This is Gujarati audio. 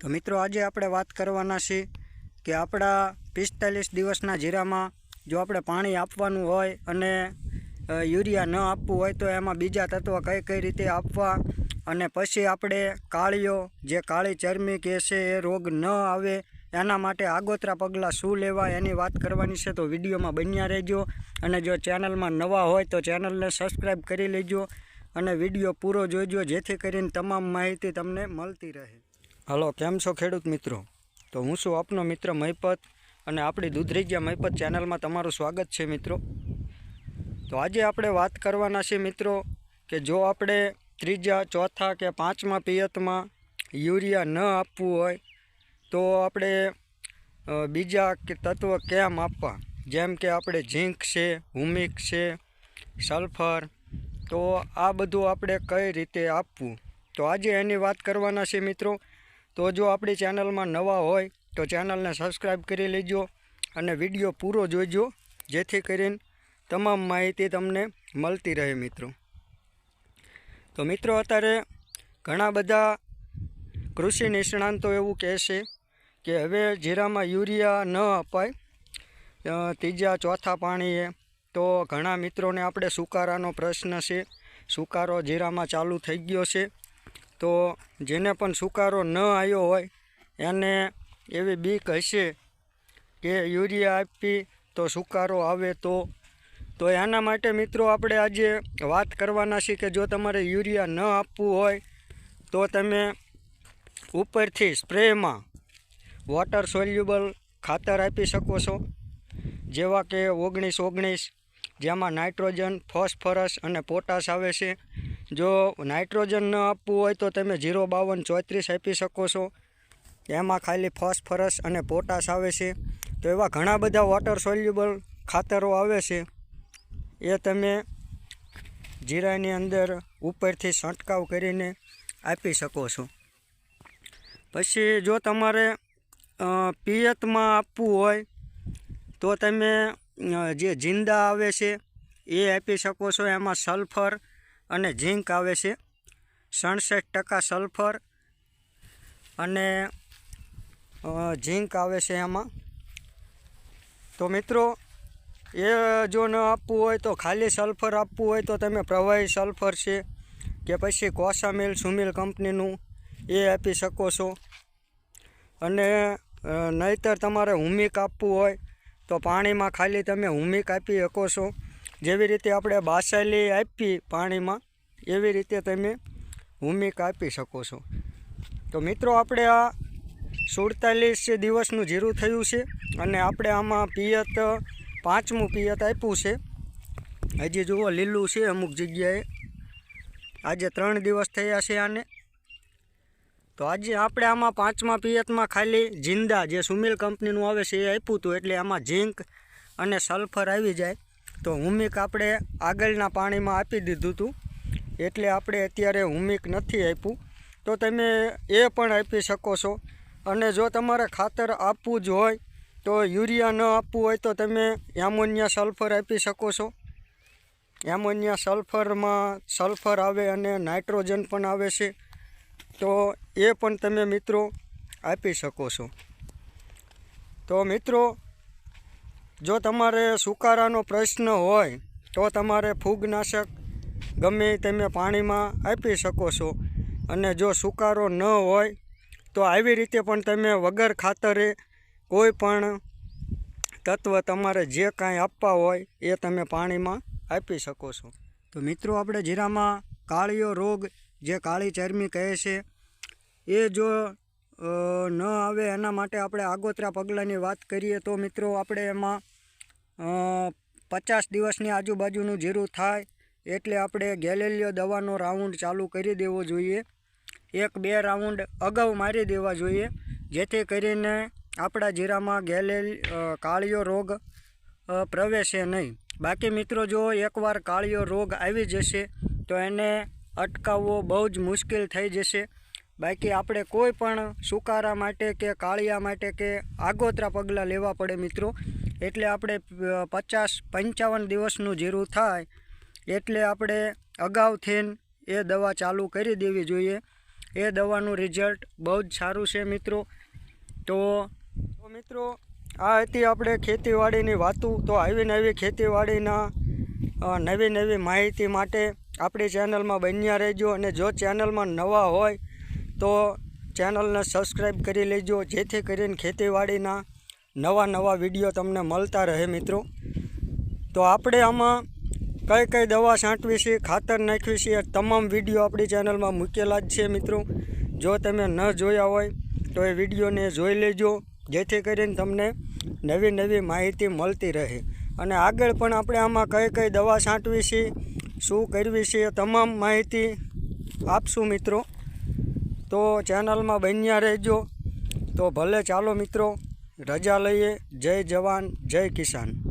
તો મિત્રો આજે આપણે વાત કરવાના છે કે આપણા પિસ્તાલીસ દિવસના જીરામાં જો આપણે પાણી આપવાનું હોય અને યુરિયા ન આપવું હોય તો એમાં બીજા તત્વ કઈ કઈ રીતે આપવા અને પછી આપણે કાળીઓ, જે કાળી ચરમી કે છે એ રોગ ન આવે, એના માટે આગોતરા પગલાં શું લેવા એની વાત કરવાની છે તો વિડીયોમાં બન્યા રહેજો અને જો ચેનલમાં નવા હોય તો ચેનલને સબસ્ક્રાઈબ કરી લેજો અને વીડિયો પૂરો જોઈજો જેથી કરીને તમામ માહિતી તમને મળતી રહે. હલો, કેમ છો ખેડૂત મિત્રો? તો હું છું આપનો મિત્ર મહિપત અને આપણી દૂધરેજિયા મહિપત ચેનલમાં તમારું સ્વાગત છે મિત્રો. તો આજે આપણે વાત કરવાના છીએ મિત્રો કે જો આપણે ત્રીજા, ચોથા કે પાંચમા પિયતમાં યુરિયા ન આપવું હોય, તો આપણે બીજા તત્વ કેમ આપવા? જેમ કે આપણે ઝીંક છે, હુમિક છે, સલ્ફર, તો આ બધું આપણે કઈ રીતે આપવું? તો આજે એની વાત કરવાના છે મિત્રો તો જો આપણી ચેનલમાં નવા હોય તો ચેનલને સબસ્ક્રાઈબ કરી લેજો અને વીડિયો પૂરો જોઈજો જેથી કરીને તમામ માહિતી તમને મળતી રહે મિત્રો. તો મિત્રો અત્યારે ઘણા બધા કૃષિ નિષ્ણાંતો એવું કહેશે કે હવે જીરામાં યુરિયા ન અપાય ત્રીજા ચોથા પાણીએ તો ઘણા મિત્રોને આપણે સુકારાનો પ્રશ્ન છે. સુકારો જીરામાં ચાલુ થઈ ગયો છે. તો જેને પણ સુકારો ન આવ્યો હોય, એને એવી બીક હશે કે યુરિયા આપી તો સુકારો આવે તો. તો એના માટે મિત્રો આપણે આજે વાત કરવાના છીએ કે જો તમારે યુરિયા ન આપવું હોય, તો તમે ઉપરથી સ્પ્રેમાં વોટર સોલ્યુબલ ખાતર આપી શકો છો, જેવા કે ઓગણીસ ઓગણીસ, જેમાં નાઇટ્રોજન, ફોસ્ફરસ અને પોટાશ આવે છે. જો નાઇટ્રોજન ન આપવું હોય તો તમે જીરો બાવન ચોત્રીસ આપી શકો છો. એમાં ખાલી ફોસ્ફરસ અને પોટાશ આવે છે. તો એવા ઘણા બધા વોટર સોલ્યુબલ ખાતરો આવે છે. એ તમે જીરાની અંદર ઉપરથી છંટકાવ કરીને આપી શકો છો. પછી જો તમારે પિયતમાં આપવું હોય તો તમે જે જિંદા આવે છે એ આપી શકો છો. એમાં સલ્ફર અને ઝીંક આવે છે. સડસઠ ટકા સલ્ફર અને ઝીંક આવે છે એમાં તો મિત્રો, એ જો ન આપવું હોય તો ખાલી સલ્ફર આપવું હોય તો તમે પ્રવાહી સલ્ફર છે કે પછી કોસામિલ સુમિલ કંપનીનું એ આપી શકો છો. અને નહીંતર તમારે હુમિક આપવું હોય તો પાણીમાં ખાલી તમે હુમિક આપી શકો છો. જેવી રીતે આપણે બાસાલી આપી પાણીમાં, એવી રીતે તમે ભૂમિકા આપી શકો છો. તો મિત્રો, આપણે આ સુડતાલીસ દિવસનું જીરું થયું છે અને આપણે આમાં પિયત, પાંચમું પિયત આપ્યું છે. હજી જુઓ, લીલું છે અમુક જગ્યાએ. આજે ત્રણ દિવસ થયા છે આને. તો આજે આપણે આમાં પાંચમા પિયતમાં ખાલી જિંદા, જે સુમિલ કંપનીનું આવે છે એ આપ્યું હતું, એટલે આમાં ઝીંક અને સલ્ફર આવી જાય. તો હુમિક આપણે આગળના પાણીમાં આપી દીધું હતું એટલે આપણે અત્યારે હુમિક નથી આપ્યું. તો તમે એ પણ આપી શકો છો. અને જો તમારે ખાતર આપવું જ હોય, તો યુરિયા ન આપવું હોય તો તમે એમોનિયા સલ્ફર આપી શકો છો. એમોનિયા સલ્ફરમાં સલ્ફર આવે અને નાઇટ્રોજન પણ આવે છે. તો એ પણ તમે મિત્રો આપી શકો છો. તો મિત્રો જો તમારે સુકારાનો પ્રશ્ન હોય, તો તમારે ફૂગનાશક ગમે તમે પાણીમાં આપી શકો છો. અને જો સુકારો ન હોય, તો આવી રીતે પણ તમે વગર ખાતરે કોઈ પણ તત્વ તમારે જે કાંઈ આપવા હોય, એ તમે પાણીમાં આપી શકો છો. તો મિત્રો, આપણે જીરામાં કાળીયો રોગ, જે કાળી ચરમી કહે છે, એ જો ન આવે એના માટે આપણે આગોતરા પગલાંની વાત કરીએ તો મિત્રો, આપણે એમાં પચાસ દિવસની આજુબાજુનું જીરું થાય એટલે આપણે ગેલેલિયો દવાનો રાઉન્ડ ચાલુ કરી દેવો જોઈએ. એક, બે રાઉન્ડ અગાઉ મારી દેવા જોઈએ, જેથી કરીને આપણા જીરામાં ગેલેલ કાળિયો રોગ પ્રવેશે નહીં. બાકી મિત્રો, જો એકવાર કાળિયો રોગ આવી જશે, તો એને અટકાવવો બહુ જ મુશ્કેલ થઈ જશે. બાકી આપણે કોઈ પણ સુકારા માટે કે કાળિયા માટે કે આગોતરા પગલાં લેવા પડે મિત્રો. એટલે આપણે પચાસ પંચાવન દિવસનું જીરું થાય, એટલે આપણે અગાઉથી એ દવા ચાલુ કરી દેવી જોઈએ. એ દવાનું રિઝલ્ટ બહુ જ સારું છે મિત્રો. તો મિત્રો, આ હતી આપણે ખેતીવાડીની વાતું. તો આવી નવી ખેતીવાડીના નવી નવી માહિતી માટે આપણી ચેનલમાં બન્યા રહેજો અને જો ચેનલમાં નવા હોય, તો ચેનલને સબસ્ક્રાઈબ કરી લેજો. જેથી કરીને ખેતીવાડીના નવા નવા વીડિયો તમને મળતા રહે મિત્રો. તો આપણે આમાં કઈ કઈ દવા છાંટવી છે, ખાતર નાખવી છે તમામ વીડિયો આપણી ચેનલમાં મૂકેલા જ છે મિત્રો. જો તમે ન જોયા હોય, તો એ વિડીયોને જોઈ લેજો. જેથી કરીને તમને નવી નવી માહિતી મળતી રહે. અને આગળ પણ આપણે આમાં કઈ કઈ દવા છાંટવી છે, શું કરવી છે તમામ માહિતી આપશું મિત્રો. તો ચેનલમાં બન્યા રહેજો. તો ભલે ચાલો મિત્રો. રજા લઈએ. જય જવાન જય કિસાન.